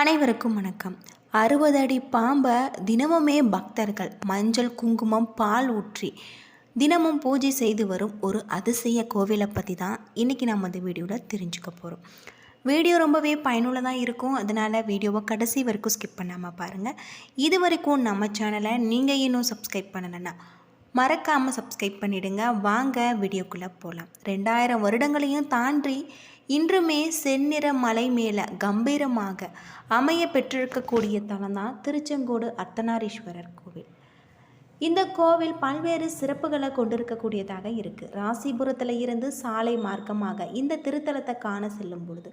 அனைவருக்கும் வணக்கம். அறுபது அடி பாம்பை தினமுமே பக்தர்கள் மஞ்சள் குங்குமம் பால் ஊற்றி தினமும் பூஜை செய்து வரும் ஒரு அதிசய கோவிலை பற்றி தான் இன்றைக்கி நம்ம இந்த வீடியோவில் தெரிஞ்சுக்க போகிறோம் வீடியோ ரொம்பவே பயனுள்ளதாக இருக்கும். அதனால் வீடியோவை கடைசி வரைக்கும் ஸ்கிப் பண்ணாமல் பாருங்கள் இது வரைக்கும் நம்ம சேனலை நீங்கள் இன்னும் சப்ஸ்கிரைப் பண்ணலைன்னா மறக்காமல் சப்ஸ்கிரைப் பண்ணிவிடுங்க வாங்க வீடியோக்குள்ளே போகலாம் ரெண்டாயிரம் வருடங்களையும் தாண்டி இன்றுமே செந்நிற மலை மேலே கம்பீரமாக அமைய பெற்றிருக்கக்கூடிய தலம் தான் திருச்செங்கோடு அர்த்தநாரீஸ்வரர் கோவில். இந்த கோவில் பல்வேறு சிறப்புகளை கொண்டிருக்கக்கூடியதாக இருக்குது ராசிபுரத்தில் இருந்து சாலை மார்க்கமாக இந்த திருத்தலத்தை காண செல்லும் பொழுது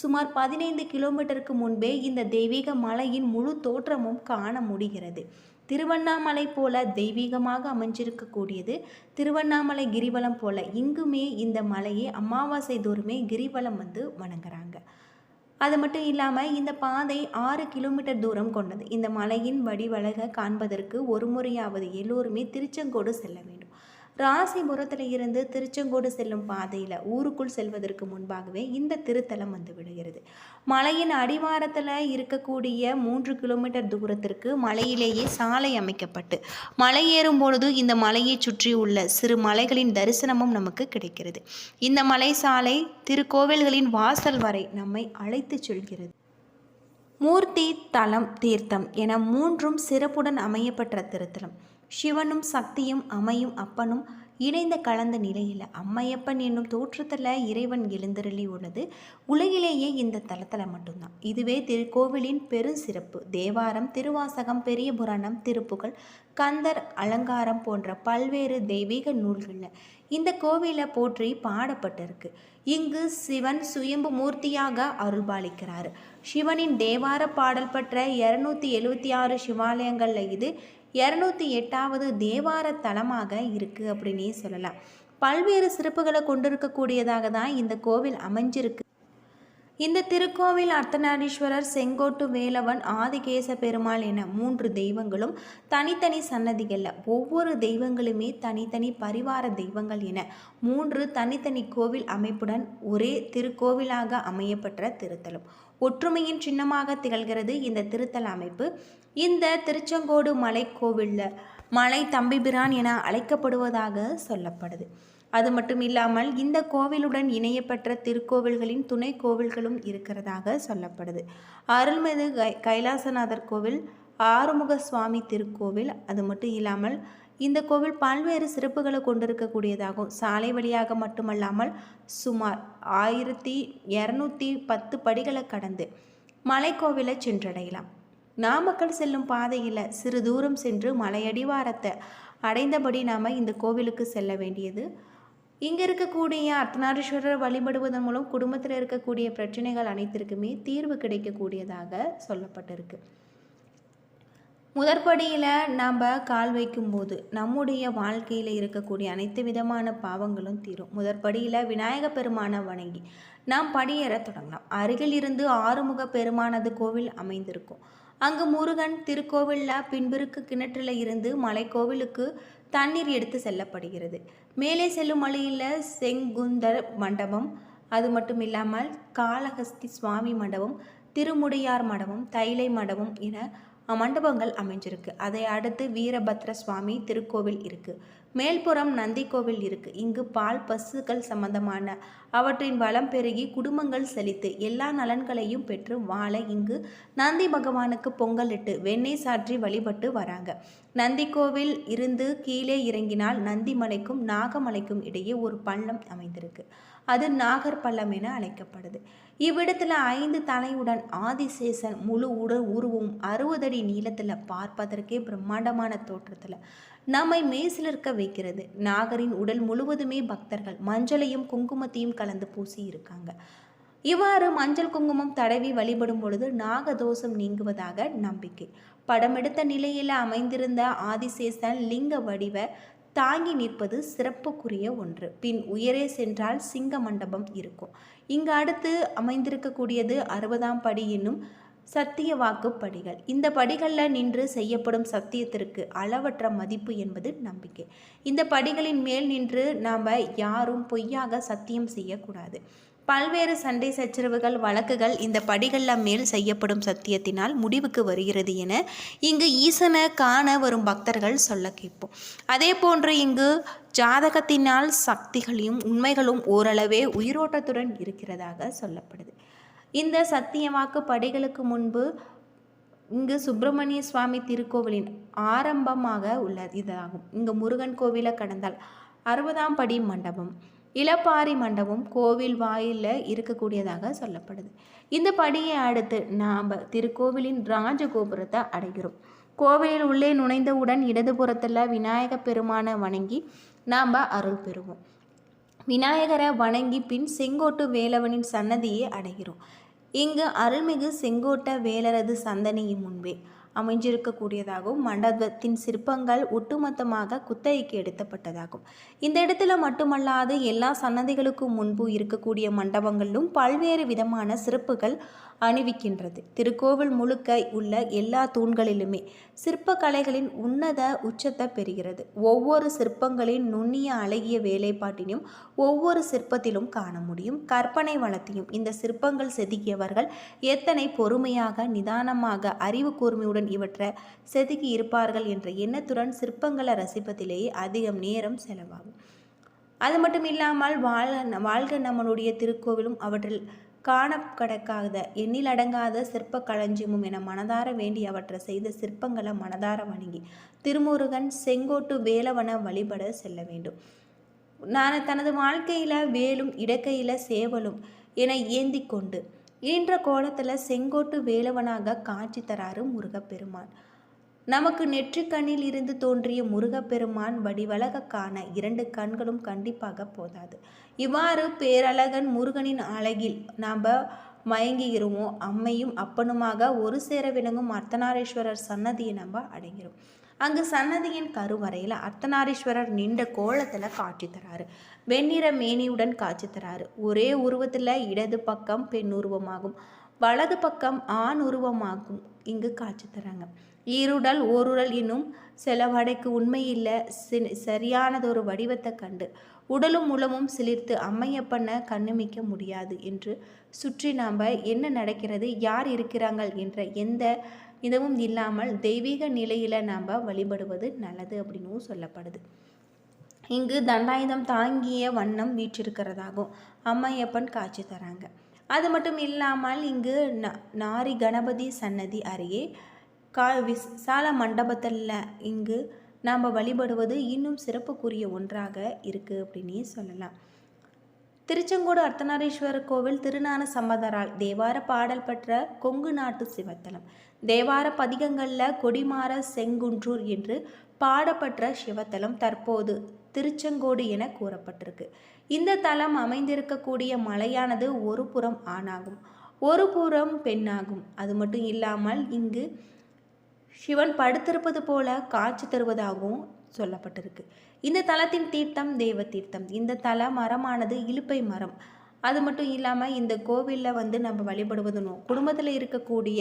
சுமார் பதினைந்து கிலோமீட்டருக்கு முன்பே இந்த தெய்வீக மலையின் முழு தோற்றமும் காண முடிகிறது. திருவண்ணாமலை போல தெய்வீகமாக அமைஞ்சிருக்கக்கூடியது. திருவண்ணாமலை கிரிவலம் போல இங்குமே இந்த மலையை அமாவாசை தோறுமே கிரிவலம் வந்து வணங்குறாங்க. அது மட்டும் இல்லாமல் இந்த பாதை ஆறு கிலோமீட்டர் தூரம் கொண்டது. இந்த மலையின் வடிவழக காண்பதற்கு ஒரு முறையாவது எல்லோருமே திருச்செங்கோடு செல்ல வேண்டும். ராசிபுரத்தில் இருந்து திருச்செங்கோடு செல்லும் பாதையில் ஊருக்குள் செல்வதற்கு முன்பாகவே இந்த திருத்தலம் வந்து விடுகிறது. மலையின் அடிவாரத்தில் இருக்கக்கூடிய மூன்று கிலோமீட்டர் தூரத்திற்கு மலையிலேயே சாலை அமைக்கப்பட்டு மலை ஏறும் பொழுது இந்த மலையை சுற்றி உள்ள சிறு மலைகளின் தரிசனமும் நமக்கு கிடைக்கிறது. இந்த மலை சாலை திருக்கோவில்களின் வாசல் வரை நம்மை அழைத்து செல்கிறது. மூர்த்தி தலம் தீர்த்தம் என மூன்றும் சிறப்புடன் அமையப்பெற்ற திருத்தலம். சிவனும் சக்தியும் அமையும் அப்பனும் இணைந்த கலந்த நிலையில் அம்மையப்பன் என்னும் தோற்றத்தில் இறைவன் எழுந்தருளி உள்ளது. உலகிலேயே இந்த தலத்தில் மட்டும்தான். இதுவே திருக்கோவிலின் பெருஞ்சிறப்பு. தேவாரம் திருவாசகம் பெரிய புராணம் திருப்புகள் கந்தர் அலங்காரம் போன்ற பல்வேறு தெய்வீக நூல்களில் இந்த கோவிலை போற்றி பாடப்பட்டிருக்கு. இங்கு சிவன் சுயம்பு மூர்த்தியாக அருள்பாலிக்கிறார். சிவனின் தேவார பாடல் பெற்ற இரநூத்தி எழுவத்தி ஆறு சிவாலயங்களில் இது இரநூத்தி எட்டாவது தேவார தலமாக இருக்குது அப்படின்னே சொல்லலாம். பல்வேறு சிறப்புகளை கொண்டிருக்கக்கூடியதாக தான் இந்த கோவில் அமைஞ்சிருக்கு. இந்த திருக்கோவில் அர்த்தநாரீஸ்வரர் செங்கோட்டு வேலவன் ஆதிகேச பெருமாள் என மூன்று தெய்வங்களும் தனித்தனி சன்னதிகளில் ஒவ்வொரு தெய்வங்களுமே தனித்தனி பரிவார தெய்வங்கள் என மூன்று தனித்தனி கோவில் அமைப்புடன் ஒரே திருக்கோவிலாக அமையப்பட்ட திருத்தலம். ஒற்றுமையின் சின்னமாக திகழ்கிறது இந்த திருத்தல அமைப்பு. இந்த திருச்செங்கோடு மலை கோவிலில் மலை தம்பிபிரான் என அழைக்கப்படுவதாக சொல்லப்படுது. அது மட்டும் இல்லாமல் இந்த கோவிலுடன் இணையப்பட்ட திருக்கோவில்களின் துணை கோவில்களும் இருக்கிறதாக சொல்லப்படுது. அருள்மிகு கை கைலாசநாதர் கோவில் ஆறுமுக சுவாமி திருக்கோவில் அது மட்டும் இல்லாமல் இந்த கோவில் பல்வேறு சிறப்புகளை கொண்டிருக்கக்கூடியதாகும். சாலை வழியாக மட்டுமல்லாமல் சுமார் ஆயிரத்தி இரநூத்தி பத்து படிகளை கடந்து மலைக்கோவிலை சென்றடையலாம். நாமக்கல் செல்லும் பாதையில் சிறு தூரம் சென்று மலையடிவாரத்தை அடைந்தபடி நாம் இந்த கோவிலுக்கு செல்ல வேண்டியது இங்கே இருக்கக்கூடிய அர்த்தநாரீஸ்வரர் வழிபடுவதன் மூலம் குடும்பத்தில் இருக்கக்கூடிய பிரச்சனைகள் அனைத்திற்குமே தீர்வு கிடைக்கக்கூடியதாக சொல்லப்பட்டிருக்கு. முதற்படியில் நாம் கால் வைக்கும்போது நம்முடைய வாழ்க்கையில் இருக்கக்கூடிய அனைத்து விதமான பாவங்களும் தீரும். முதற்படியில் விநாயக பெருமானை வணங்கி நாம் படியேற தொடங்கலாம். அருகில் இருந்து ஆறுமுக பெருமானது கோவில் அமைந்திருக்கும். அங்கு முருகன் திருக்கோவிலில் பின்பிருக்கு கிணற்றில் இருந்து மலைக்கோவிலுக்கு தண்ணீர் எடுத்து செல்லப்படுகிறது. மேலே செல்லும் வழியில் செங்குந்தர் மண்டபம் அது மட்டும் இல்லாமல் காளஹஸ்தி சுவாமி மண்டபம் திருமுடியார் மண்டபம் தைலை மண்டபம் என மண்டபங்கள் அமைஞ்சிருக்கு. அதை அடுத்து வீரபத்ர சுவாமி திருக்கோவில் இருக்குது மேல்புறம் நந்தி கோவில் இருக்குது இங்கு பால் பசுக்கள் சம்பந்தமான அவற்றின் வளம் பெருகி குடும்பங்கள் செழித்து எல்லா நலன்களையும் பெற்று வாழ இங்கு நந்தி பகவானுக்கு பொங்கலிட்டு வெண்ணெய் சாற்றி வழிபட்டு வராங்க. நந்தி கோவில் இருந்து கீழே இறங்கினால் நந்திமலைக்கும் நாகமலைக்கும் இடையே ஒரு பள்ளம் அமைந்திருக்கு. அது நாகர் பள்ளம் என அழைக்கப்படுது. இவ்விடத்தில் ஐந்து தலையுடன் ஆதிசேசன் முழு உடல் உருவும் அறுபதடி நீளத்தில் பார்ப்பதற்கே பிரம்மாண்டமான தோற்றத்தில். நம்மை மேசிலிருக்க வைக்கிறது. நாகரின் உடல் முழுவதுமே பக்தர்கள். மஞ்சளையும் குங்குமத்தையும் கலந்து பூசி இருக்காங்க. இவ்வாறு மஞ்சள் குங்குமம் தடவி வழிபடும் பொழுது நாகதோஷம் நீங்குவதாக நம்பிக்கை. படம் எடுத்த நிலையில் அமைந்திருந்த ஆதிசேசன் லிங்க வடிவ தாங்கி நிற்பது சிறப்புக்குரிய ஒன்று. பின் உயரே சென்றால் சிங்க மண்டபம் இருக்கும். இங்கு அடுத்து அமைந்திருக்கக்கூடியது அறுபதாம் படி என்னும் சத்திய வாக்கு படிகள் இந்த படிகளில் நின்று செய்யப்படும் சத்தியத்திற்கு அளவற்ற மதிப்பு என்பது நம்பிக்கை. இந்த படிகளின் மேல் நின்று நாம் யாரும் பொய்யாக சத்தியம் செய்யக்கூடாது. பல்வேறு சண்டை சச்சரவுகள் வழக்குகள் இந்த படிகளில் மேல் செய்யப்படும் சத்தியத்தினால் முடிவுக்கு வருகிறது என இங்கு ஈசனை காண வரும் பக்தர்கள் சொல்ல கேட்போம். அதே போன்று இங்கு ஜாதகத்தினால் சக்திகளையும் உண்மைகளும் ஓரளவே உயிரோட்டத்துடன் இருக்கிறதாக சொல்லப்படுது. இந்த சத்தியவாக்கு படைகளுக்கு முன்பு இங்கு சுப்பிரமணிய சுவாமி திருக்கோவிலின் ஆரம்பமாக உள்ளது. இதாகும். இங்கு முருகன் கோவிலை கடந்தால் அறுபதாம் படி மண்டபம் இளப்பாரி மண்டபம் கோவில் வாயிலில் இருக்கக்கூடியதாக சொல்லப்படுது. இந்த படியை அடுத்து நாம் திருக்கோவிலின் ராஜகோபுரத்தை அடைகிறோம். கோவிலில் உள்ளே நுழைந்தவுடன் இடதுபுறத்தில் விநாயக பெருமானை வணங்கி நாம் அருள் பெறுவோம். விநாயகரை வணங்கி பின் செங்கோட்டு வேலவனின் சன்னதியை அடைகிறோம். இங்கு அருள்மிகு செங்கோட்ட வேலரது சந்தனையின் முன்பே அமைஞ்சிருக்கக்கூடியதாகவும் மண்டபத்தின் சிற்பங்கள் ஒட்டுமொத்தமாக குத்தகைக்கு எடுத்தப்பட்டதாகும். இந்த இடத்துல மட்டுமல்லாது எல்லா சன்னதிகளுக்கும் முன்பு இருக்கக்கூடிய மண்டபங்களிலும் பல்வேறு விதமான சிறப்புகள் அணிவிக்கின்றது. திருக்கோவில் முழுக்க உள்ள எல்லா தூண்களிலுமே சிற்ப கலைகளின் உன்னத உச்சத்தை பெறுகிறது. ஒவ்வொரு சிற்பங்களின் நுண்ணிய அழகிய வேலைப்பாட்டினையும் ஒவ்வொரு சிற்பத்திலும் காண முடியும். கற்பனை வளத்தையும் இந்த சிற்பங்கள் செதுக்கியவர்கள் எத்தனை பொறுமையாக நிதானமாக அறிவு கூர்மையுடன் இவற்றை செதுக்கி இருப்பார்கள் என்ற எண்ணத்துடன் சிற்பங்களை ரசிப்பதிலேயே அதிகம் நேரம் செலவாகும். அது மட்டும் இல்லாமல் வாழ வாழ்க நம்மளுடைய திருக்கோவிலும் அவற்றில் காண கடக்காத எண்ணிலடங்காத சிற்ப களஞ்சியமும் என மனதார வேண்டி அவற்றை செய்த சிற்பங்களை மனதார வணங்கி திருமுருகன் செங்கோட்டு வேலவன வழிபட செல்ல வேண்டும். நான் தனது வாழ்க்கையில் வேலும் இடக்கையில் சேவலும் என ஏந்தி கொண்டு ஈன்ற கோலத்தில் செங்கோட்டு வேலவனாக காட்சி தராரு முருகப்பெருமான். நமக்கு நெற்றிக்கண்ணில் இருந்து தோன்றிய முருகப்பெருமான் வடிவழக காண இரண்டு கண்களும் கண்டிப்பாக போதாது. இவ்வாறு பேரழகன் முருகனின் அழகில் நாம் மயங்குகிறோமோ அம்மையும் அப்பனுமாக ஒரு சேர விளங்கும் அர்த்தநாரீஸ்வரர் சன்னதியை நம்ம அடைகிறோம். அங்கு சன்னதியின் கருவறையில் அர்த்தநாரீஸ்வரர் நின்ற கோலத்தில் காட்சி தராரு. வெண்ணிற மேனியுடன் காட்சி தராரு. ஒரே உருவத்தில் இடது பக்கம் பெண் உருவமாகும் வலது பக்கம் ஆண் உருவமாகும். இங்கு காட்சி தராங்க. ஈருடல் ஓருடல் என்னும் செலவடைக்கு உண்மையில்லை சரியானதொரு வடிவத்தை கண்டு உடலும் உளமும் சிலிர்த்து அம்மையப்பண்ண கண்ணுமிக்க முடியாது என்று சுற்றி நாம் என்ன நடக்கிறது யார் இருக்கிறாங்கள் என்ற எந்த இதுவும் இல்லாமல் தெய்வீக நிலையில் நாம் வழிபடுவது நல்லது அப்படின்னும் சொல்லப்படுது. இங்கு தண்டாயுதம் தாங்கிய வண்ணம் வீற்றிருக்கிறதாகும். அம்மையப்பன் காட்சி தராங்க. அது மட்டும் இல்லாமல் இங்கு நாரி கணபதி சன்னதி அருகே கா விசால மண்டபத்தில் இங்கு நாம் வழிபடுவது இன்னும் சிறப்புக்குரிய ஒன்றாக இருக்குது அப்படின்னே சொல்லலாம். திருச்செங்கோடு அர்த்தநாரீஸ்வரர் கோவில் திருநான சம்பதரால் தேவார பாடல் பெற்ற கொங்கு நாட்டு சிவத்தலம். தேவார பதிகங்களில் கொடிமாற செங்குன்றூர் என்று பாடப்பட்ட சிவத்தலம் தற்போது திருச்செங்கோடு என கூறப்பட்டிருக்கு. இந்த தலம் அமைந்திருக்கக்கூடிய மலையானது ஒரு புறம் ஆணாகும் ஒரு புறம் பெண்ணாகும். அது மட்டும் இல்லாமல் இங்கு சிவன் படுத்திருப்பது போல காட்சி தருவதாகவும் சொல்லப்பட்டிருக்கு. இந்த தலத்தின் தீர்த்தம் தேவ தீர்த்தம். இந்த தல மரமானது இழுப்பை மரம். அது மட்டும் இல்லாமல் இந்த கோவிலில் வந்து நம்ம வழிபடுவதுனும் குடும்பத்தில் இருக்கக்கூடிய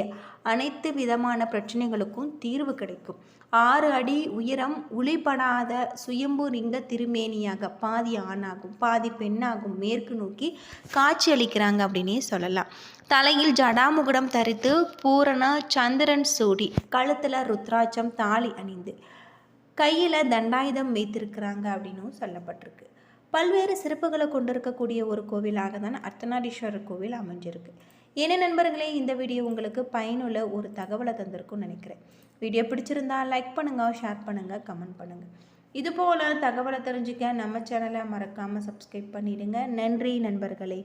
அனைத்து விதமான பிரச்சனைகளுக்கும் தீர்வு கிடைக்கும். ஆறு அடி உயரம் உளிப்படாத சுயம்பு லிங்க திருமேனியாக பாதி ஆணாகும் பாதி பெண்ணாகும் மேற்கு நோக்கி காட்சி அளிக்கிறாங்க அப்படின்னே சொல்லலாம். தலையில் ஜடாமுகுடம் தரித்து பூரண சந்திரன் சூடி கழுத்தில் ருத்ராட்சம் தாலி அணிந்து கையில் தண்டாயுதம் வைத்திருக்கிறாங்க அப்படின்னும் சொல்லப்பட்டிருக்கு. பல்வேறு சிறப்புகளை கொண்டிருக்கக்கூடிய ஒரு கோவிலாக தான் அர்த்தநாரீஸ்வரர் கோவில் அமைஞ்சிருக்கு. என்ன நண்பர்களே இந்த வீடியோ உங்களுக்கு பயனுள்ள ஒரு தகவலை தந்திருக்கும்னு நினைக்கிறேன். வீடியோ பிடிச்சிருந்தா லைக் பண்ணுங்கள் ஷேர் பண்ணுங்கள் கமெண்ட் பண்ணுங்கள் இதுபோல் தகவலை தெரிஞ்சுக்க நம்ம சேனலை மறக்காமல் சப்ஸ்கிரைப் பண்ணிவிடுங்க நன்றி நண்பர்களே.